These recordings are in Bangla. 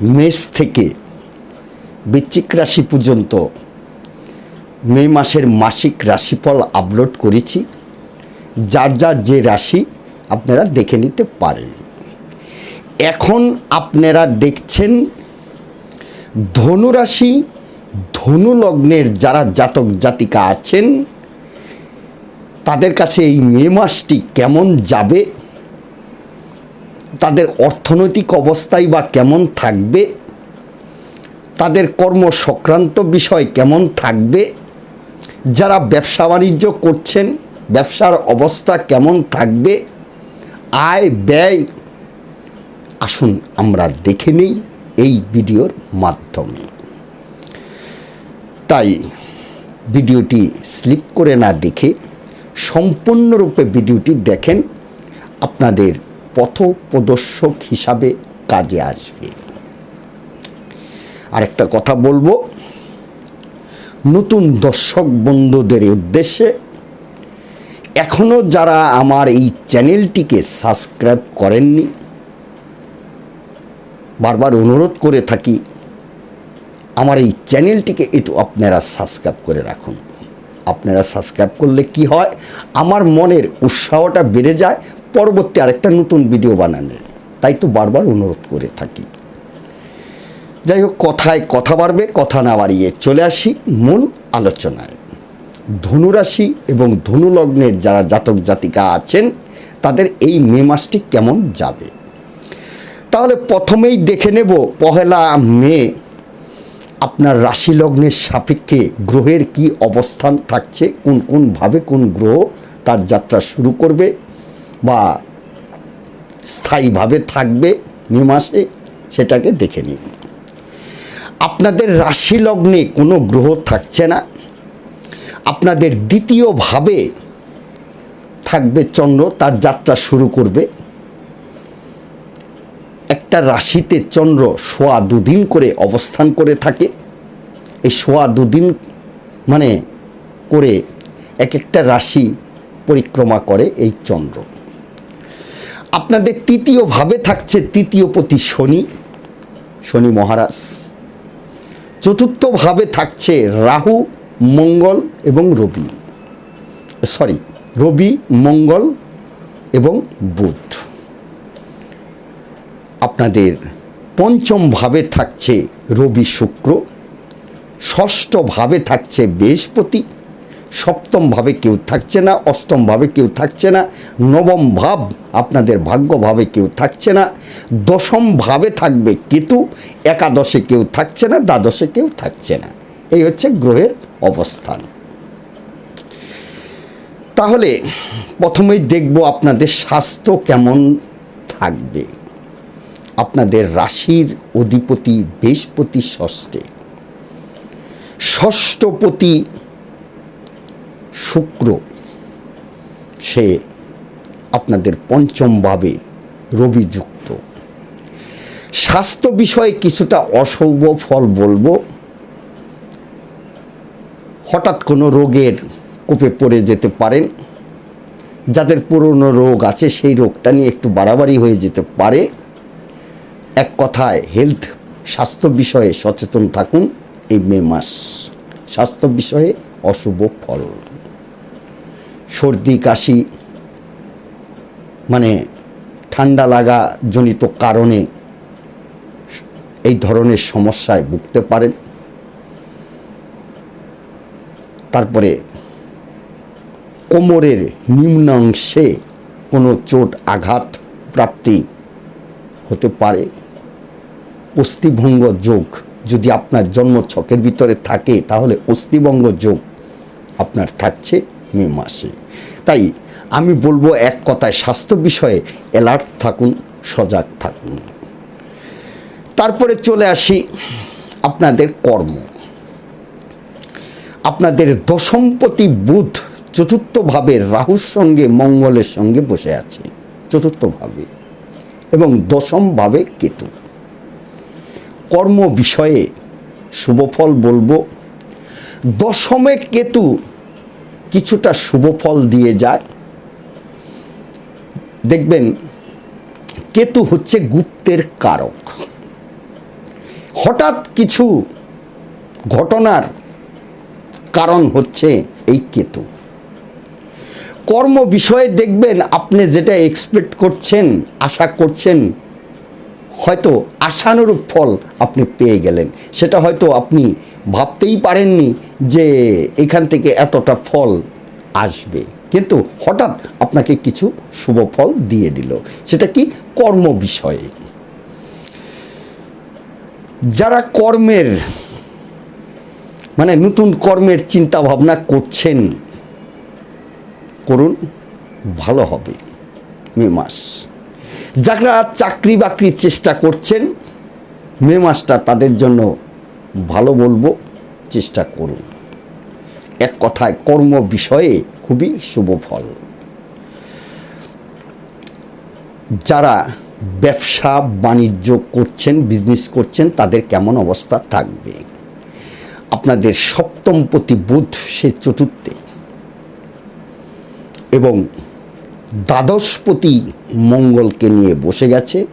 মেষ থেকে বৃশ্চিক রাশি পর্যন্ত মে মাসের মাসিক রাশিফল আপলোড করেছি। যার যার যে রাশি আপনারা দেখে নিতে পারেন। এখন আপনারা দেখছেন ধনুরাশি, ধনু লগ্নের যারা জাতক জাতিকা আছেন, তাদের কাছে এই মে মাসটি কেমন যাবে? তাদের অর্থনৈতিক অবস্থাই বা কেমন থাকবে? তাদের কর্ম সংক্রান্ত বিষয় কেমন থাকবে? যারা ব্যবসা বাণিজ্য করছেন, ব্যবসার অবস্থা কেমন থাকবে? আয় ব্যয়? আসুন আমরা দেখে নেই এই ভিডিওর মাধ্যমে। তাই ভিডিওটি স্লিপ করে না দেখে সম্পূর্ণরূপে ভিডিওটি দেখেন। আপনাদের পথ প্রদর্শক হিসাবে কাজে আসবে। আরেকটা কথা বলব, নতুন দর্শক বন্ধুদের উদ্দেশ্যে এখনও যারা আমার এই চ্যানেলটিকে সাবস্ক্রাইব করেননি, বারবার অনুরোধ করে থাকি, আমার এই চ্যানেলটিকে একটু আপনারা সাবস্ক্রাইব করে রাখুন। আপনারা সাবস্ক্রাইব করলে কি হয়? আমার মনের উৎসাহটা বেড়ে যায় পরবর্তী আরেকটা নতুন ভিডিও বানানোর তাই তো বারবার অনুরোধ করে থাকি। যাই হোক, কথায় কথা বাড়বে, কথা না বাড়িয়ে চলে আসি মূল আলোচনায়। ধনুরাশি এবং ধনু লগ্নের যারা জাতক জাতিকা আছেন, তাদের এই মে মাসটি কেমন যাবে? তাহলে প্রথমেই দেখে নেব, পহেলা মে আপনার রাশি লগ্নের সাপেক্ষে গ্রহের কি অবস্থান থাকছে, কোন কোনভাবে কোন গ্রহ তার যাত্রা শুরু করবে বা স্থায়ীভাবে থাকবে মে মাসে, সেটাকে দেখে নিন। আপনাদের রাশি লগ্নে কোনো গ্রহ থাকছে না। আপনাদের দ্বিতীয়ভাবে থাকবে চন্দ্র, তার যাত্রা শুরু করবে। একটা রাশিতে চন্দ্র সোয়া দুদিন করে অবস্থান করে থাকে। এই সোয়া দুদিন মানে করে এক একটা রাশি পরিক্রমা করে এই চন্দ্র। আপনাদের তৃতীয়ভাবে থাকছে তৃতীয় পতি শনি শনি মহারাজ। চতুর্থভাবে থাকছে রাহু, মঙ্গল এবং রবি। সরি, রবি, মঙ্গল এবং বুধ। আপনাদের পঞ্চম ভাবে থাকছে রবি শুক্র, ষষ্ঠ ভাবে থাকছে বৃহস্পতি সপ্তম ভাবে কেউ থাকছে না অষ্টম ভাবে কেউ থাকছে না নবম ভাব আপনাদের ভাগ্যভাবে কেউ থাকছে না দশম ভাবে থাকবে কেতু, একাদশে কেউ থাকছে না, দ্বাদশে কেউ থাকছে না। এই হচ্ছে গ্রহের অবস্থান। তাহলে প্রথমেই দেখব আপনাদের স্বাস্থ্য কেমন থাকবে। আপনাদের রাশির অধিপতি বৃহস্পতি ষষ্ঠে। ষষ্ঠপতি শুক্র, সে আপনাদের পঞ্চমভাবে রবিযুক্ত। স্বাস্থ্য বিষয়ে কিছুটা অশুভ ফল বলব। হঠাৎ কোনো রোগের কোপে পড়ে যেতে পারেন। যাদের পুরনো রোগ আছে সেই রোগটা নিয়ে একটু বাড়াবাড়ি হয়ে যেতে পারে। এক কথায় হেলথ, স্বাস্থ্য বিষয়ে সচেতন থাকুন এই মে মাস। স্বাস্থ্য বিষয়ে অশুভ ফল। সর্দি, কাশি মানে ঠান্ডা লাগা জনিত কারণে এই ধরনের সমস্যায় ভুগতে পারেন। তারপরে কোমরের নিম্নাংশে কোনো চোট আঘাত প্রাপ্তি হতে পারে। অস্থিভঙ্গ যোগ যদি আপনার জন্ম ছকের ভিতরে থাকে, তাহলে অস্থিভঙ্গ যোগ আপনার থাকছে। মে মাসে। তাই আমি বলব এক কথায়, স্বাস্থ্য বিষয়ে অ্যালার্ট থাকুন, সজাগ থাকুন। তারপরে চলে আসি আপনাদের কর্ম। আপনাদের দশমপতি বুধ চতুর্থভাবে রাহুর সঙ্গে, মঙ্গলের সঙ্গে বসে আছে। চতুর্থভাবে এবং দশমভাবে কেতু। কর্ম বিষয়ে শুভফল বলব। দশমে কেতু কিছুটা শুভ ফল দিয়ে যায়। দেখবেন, কেতু হচ্ছে গুপ্তের কারক। হঠাৎ কিছু ঘটনার কারণ হচ্ছে এই কেতু। কর্ম বিষয়ে দেখবেন, আপনি যেটা এক্সপেক্ট করছেন, আশা করছেন হয়তো আশানুরূপ ফল আপনি পেয়ে গেলেন। সেটা হয়তো আপনি ভাবতেই পারেননি যে এখান থেকে এতটা ফল আসবে। কিন্তু হঠাৎ আপনাকে কিছু শুভ ফল দিয়ে দিল। সেটা কি? কর্ম বিষয়ে। যারা কর্মের মানে নতুন কর্মের চিন্তা ভাবনা করছেন, করুন, ভালো হবে মে মাস। যারা চাকরি বাকরির চেষ্টা করছেন। মে মাসটা তাদের জন্য ভালো বলব, চেষ্টা করুন। এক কথায়, কর্ম বিষয়ে খুবই শুভ ফল। যারা ব্যবসা বাণিজ্য করছেন বিজনেস করছেন, তাদের কেমন অবস্থা থাকবে? আপনাদের সপ্তম প্রতি বুধ সে চতুর্থে। এবং দ্বাদশপতি মঙ্গলকে নিয়ে বসে গেছে।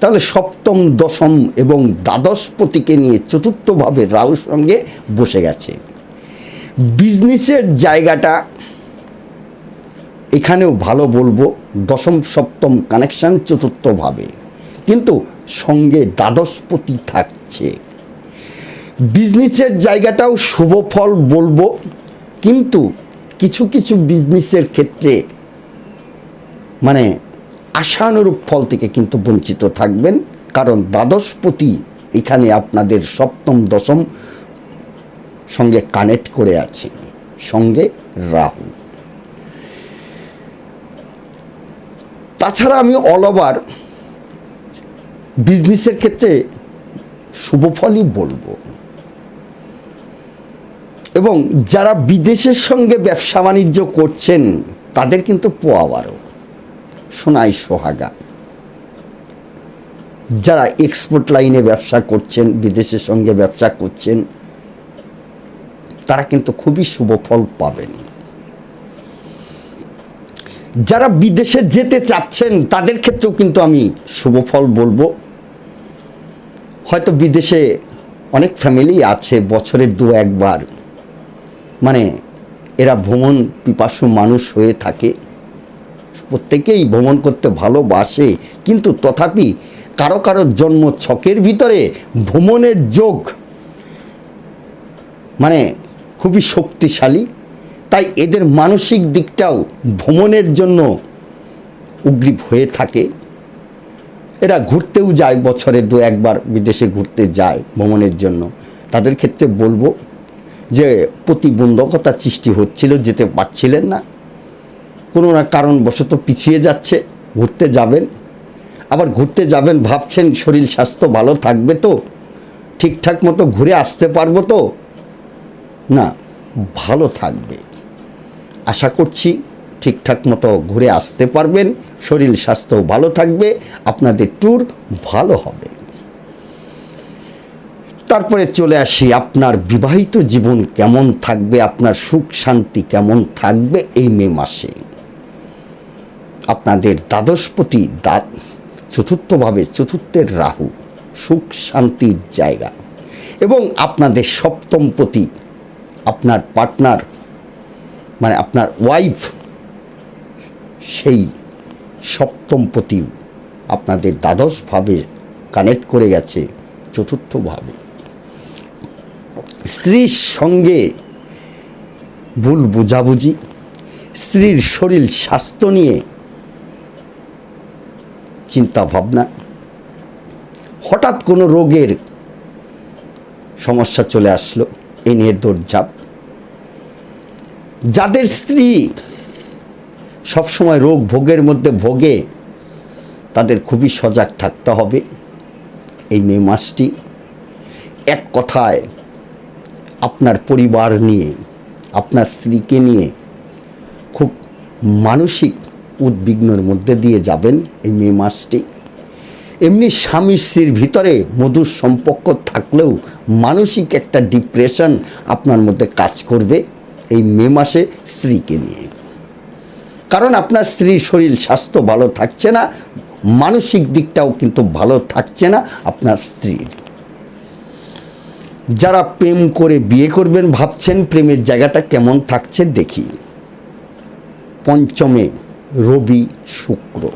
তাহলে সপ্তম, দশম এবং দ্বাদশপতিকে নিয়ে চতুর্থভাবে রাহুর সঙ্গে বসে গেছে। বিজনেসের জায়গাটা এখানেও ভালো বলব, দশম, সপ্তম কানেকশান চতুর্থভাবে। কিন্তু সঙ্গে দ্বাদশপতি থাকছে। বিজনেসের জায়গাটাও শুভ ফল বলব, কিন্তু কিছু কিছু বিজনেসের ক্ষেত্রে মানে আশানুরূপ ফল থেকে কিন্তু বঞ্চিত থাকবেন, কারণ দ্বাদশপতি এখানে আপনাদের সপ্তম, দশম সঙ্গে কানেক্ট করে আছে। সঙ্গে রাহু। তাছাড়া আমি অল ওভার বিজনেসের ক্ষেত্রে শুভফলই বলব। এবং যারা বিদেশের সঙ্গে ব্যবসা বাণিজ্য করছেন, তাদের কিন্তু পোয়াবারও সোনাই সোহাগা। যারা এক্সপোর্ট লাইনে ব্যবসা করছেন, বিদেশের সঙ্গে ব্যবসা করছেন, তারা কিন্তু খুবই শুভ ফল পাবেন। যারা বিদেশে যেতে চাচ্ছেন, তাদের ক্ষেত্রেও কিন্তু আমি শুভ ফল বলব। হয়তো বিদেশে অনেক ফ্যামিলি আছে বছরের দু একবার। মানে এরা ভ্রমণ পিপাসু মানুষ হয়ে থাকে। প্রত্যেকেই ভ্রমণ করতে ভালোবাসে, কিন্তু তথাপি কারও কারও জন্ম ছকের ভিতরে ভ্রমণের যোগ মানে খুবই শক্তিশালী। তাই এদের মানসিক দিকটাও ভ্রমণের জন্য উগ্রীব হয়ে থাকে। এরা ঘুরতেও যায়, বছরে দু একবার বিদেশে ঘুরতে যায় ভ্রমণের জন্য। তাদের ক্ষেত্রে বলব যে প্রতিবন্ধকতা সৃষ্টি হচ্ছিল, যেতে পারছিলেন না। কোনো না কারণবশত পিছিয়ে যাচ্ছে, ঘুরতে যাবেন। আবার ঘুরতে যাবেন ভাবছেন শরীর স্বাস্থ্য ভালো থাকবে তো, ঠিকঠাক মতো ঘুরে আসতে পারব তো। না, ভালো থাকবে। আশা করছি ঠিকঠাক মতো ঘুরে আসতে পারবেন, শরীর স্বাস্থ্য ভালো থাকবে, আপনাদের ট্যুর ভালো হবে। তারপরে চলে আসি, আপনার বিবাহিত জীবন কেমন থাকবে, আপনার সুখ শান্তি কেমন থাকবে এই মে মাসে। আপনাদের দ্বাদশপতি দাঁত চতুর্থভাবে চতুর্থের রাহু, সুখ শান্তির জায়গা। এবং আপনাদের সপ্তমপতি, আপনার পার্টনার মানে আপনার ওয়াইফ সেই সপ্তমপতি আপনাদের দ্বাদশভাবে কানেক্ট করে গেছে চতুর্থভাবে। স্ত্রীর সঙ্গে ভুল বুঝাবুঝি, স্ত্রীর শরীর স্বাস্থ্য নিয়ে চিন্তা ভাবনা হঠাৎ কোনো রোগের সমস্যা চলে আসলো, এ নিয়ে দৌড়ঝাঁপ। যাদের স্ত্রী সবসময় রোগ ভোগের মধ্যে ভোগে, তাদের খুবই সজাগ থাকতে হবে এই মে মাসটি। এক কথায়, আপনার পরিবার নিয়ে, আপনার স্ত্রীকে নিয়ে খুব মানসিক উদ্বিগ্নের মধ্যে দিয়ে যাবেন এই মে মাসটি। এমনি স্বামী স্ত্রীর ভিতরে মধুর সম্পর্ক থাকলেও মানসিক একটা ডিপ্রেশন আপনার মধ্যে কাজ করবে এই মে মাসে স্ত্রীকে নিয়ে। কারণ আপনার স্ত্রীর শরীর স্বাস্থ্য ভালো থাকছে না, মানসিক দিকটাও কিন্তু ভালো থাকছে না আপনার স্ত্রীর। যারা প্রেম করে বিয়ে করবেন ভাবছেন প্রেমের জায়গাটা কেমন থাকছে দেখি। পঞ্চমে রবি শুক্র।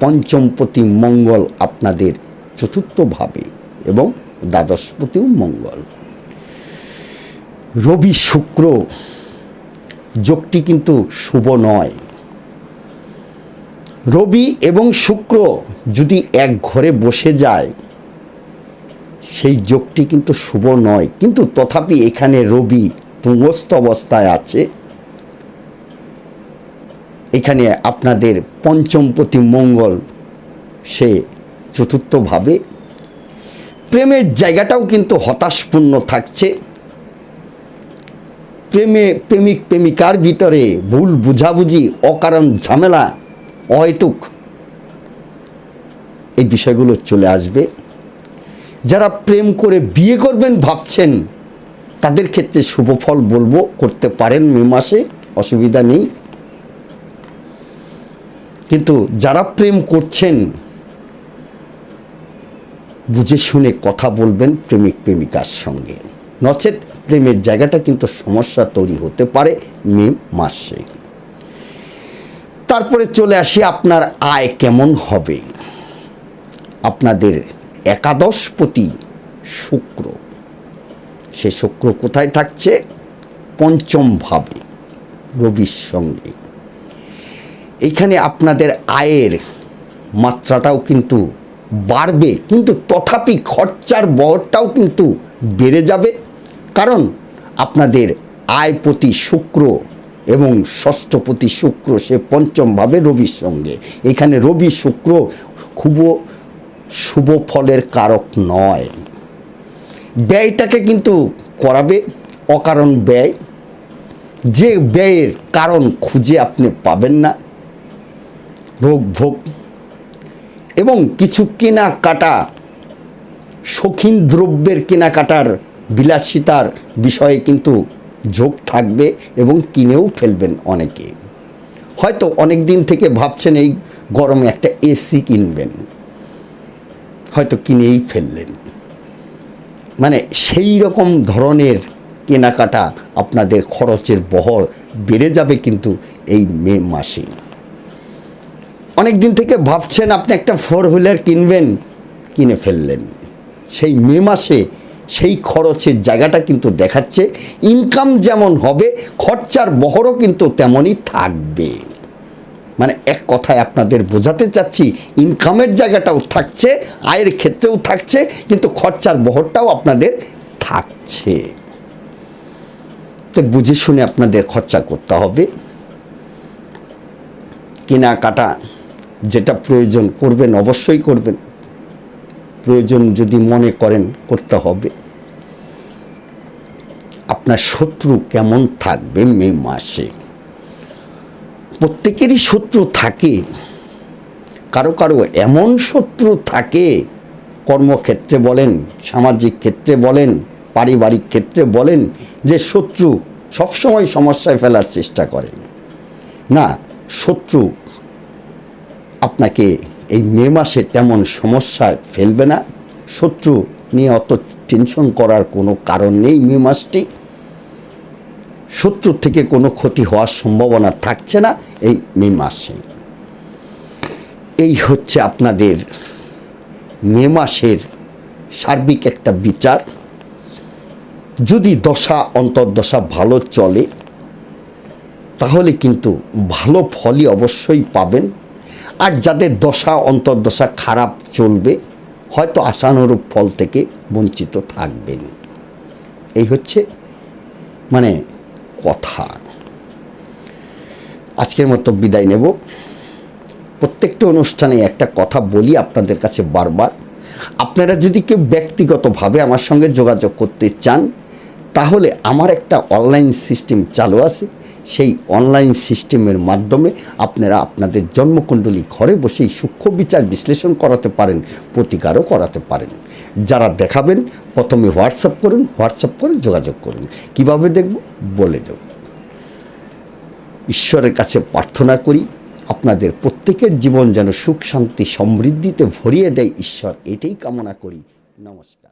পঞ্চমপতি মঙ্গল আপনাদের চতুর্থভাবে এবং দ্বাদশপতিও মঙ্গল। রবি শুক্র, যোগটি কিন্তু শুভ নয়। রবি এবং শুক্র যদি এক ঘরে বসে যায়, সেই যোগটি কিন্তু শুভ নয়। কিন্তু তথাপি এখানে রবি তুঙ্গস্থ অবস্থায় আছে। এখানে আপনাদের পঞ্চমপতি মঙ্গল, সে চতুর্থভাবে। প্রেমের জায়গাটাও কিন্তু হতাশপূর্ণ থাকছে। প্রেমে প্রেমিক প্রেমিকার ভিতরে ভুল বুঝাবুঝি, অকারণ ঝামেলা, অহেতুক এই বিষয়গুলো চলে আসবে। যারা প্রেম করে বিয়ে করবেন ভাবছেন, তাদের ক্ষেত্রে শুভ ফল বলব, করতে পারেন মে মাসে, অসুবিধা নেই। কিন্তু যারা প্রেম করছেন, বুঝে শুনে কথা বলবেন প্রেমিক প্রেমিকার সঙ্গে। নচেত প্রেমের জায়গাটা কিন্তু সমস্যা তৈরি হতে পারে মে মাসে। তারপরে চলে আসি আপনার আয় কেমন হবে। আপনাদের একাদশপতি শুক্র। সে শুক্র কোথায় থাকছে? পঞ্চম ভাবে, রবির সঙ্গে। এইখানে আপনাদের আয়ের মাত্রাটাও কিন্তু বাড়বে, কিন্তু তথাপি খরচার বহরটাও কিন্তু বেড়ে যাবে। কারণ আপনাদের আয় প্রতি শুক্র এবং ষষ্ঠপতি শুক্র সে পঞ্চমভাবে রবির সঙ্গে। এখানে রবি শুক্র খুব শুভ ফলের কারক নয়। ব্যয়টাকে কিন্তু করাবে অকারণ ব্যয়। যে ব্যয়ের কারণ খুঁজে আপনি পাবেন না। রোগ ভোগ। এবং কিছু কেনাকাটা শৌখিন দ্রব্যের কেনাকাটার বিলাসিতার বিষয়ে কিন্তু ঝোঁক থাকবে এবং কিনেও ফেলবেন অনেকে। হয়তো অনেক দিন থেকে ভাবছেন এই গরমে একটা এসি কিনবেন। হয়তো কিনেই ফেললেন। মানে সেই রকম ধরনের কেনাকাটা আপনাদের খরচের বহর বেড়ে যাবে কিন্তু এই মে মাসে। অনেক দিন থেকে ভাবছেন আপনি একটা ফোর হুইলার কিনবেন, কিনে ফেললেন। সেই মে মাসে সেই খরচের জায়গাটা কিন্তু দেখাচ্ছে ইনকাম যেমন হবে, খরচার বহরও কিন্তু তেমনই থাকবে। মানে এক কথায় আপনাদের বোঝাতে চাচ্ছি ইনকামের জায়গাটাও থাকছে, আয়ের ক্ষেত্রেও থাকছে, কিন্তু খরচার বহরটাও আপনাদের থাকছে। তো বুঝে শুনে আপনাদের খরচা করতে হবে। কেনাকাটা যেটা প্রয়োজন করবেন, অবশ্যই করবেন। প্রয়োজন যদি মনে করেন, করতে হবে। আপনার শত্রু কেমন থাকবে মে মাসে? প্রত্যেকেরই শত্রু থাকে। কারও কারও এমন শত্রু থাকে, কর্মক্ষেত্রে বলেন, সামাজিক ক্ষেত্রে বলেন, পারিবারিক ক্ষেত্রে বলেন, যে শত্রু সবসময় সমস্যায় ফেলার চেষ্টা করে। না, শত্রু আপনাকে এই মে মাসে তেমন সমস্যায় ফেলবে না। শত্রু নিয়ে অত টেনশন করার কোনো কারণ নেই মে মাসটি। শত্রুর থেকে কোনো ক্ষতি হওয়ার সম্ভাবনা থাকছে না এই মে মাসে। এই হচ্ছে আপনাদের মে মাসের সার্বিক একটা বিচার। যদি দশা, অন্তর্দশা ভালো চলে, তাহলে কিন্তু ভালো ফলই অবশ্যই পাবেন। আর যাদের দশা, অন্তর্দশা খারাপ চলবে, হয়তো আশানুরূপ ফল থেকে বঞ্চিত থাকবেন। এই হচ্ছে মানে কথা। আজকের মতো বিদায় নেব। প্রত্যেকটা অনুষ্ঠানে একটা কথা বলি আপনাদের কাছে বারবার। আপনারা যদি কেউ ব্যক্তিগতভাবে আমার সঙ্গে যোগাযোগ করতে চান তাহলে আমার একটা অনলাইন সিস্টেম চালু আছে। সেই অনলাইন সিস্টেমের মাধ্যমে আপনারা আপনাদের জন্মকুণ্ডলী ঘরে বসেই সূক্ষ্ম বিচার বিশ্লেষণ করাতে পারেন, প্রতিকারও করাতে পারেন। যারা দেখাবেন, প্রথমে হোয়াটসঅ্যাপ করুন হোয়াটসঅ্যাপ করে যোগাযোগ করুন। কীভাবে দেখব? বলে দেব। ঈশ্বরের কাছে প্রার্থনা করি, আপনাদের প্রত্যেকের জীবন যেন সুখ, শান্তি, সমৃদ্ধিতে ভরিয়ে দেয়। ঈশ্বর এটাই কামনা করি। নমস্কার।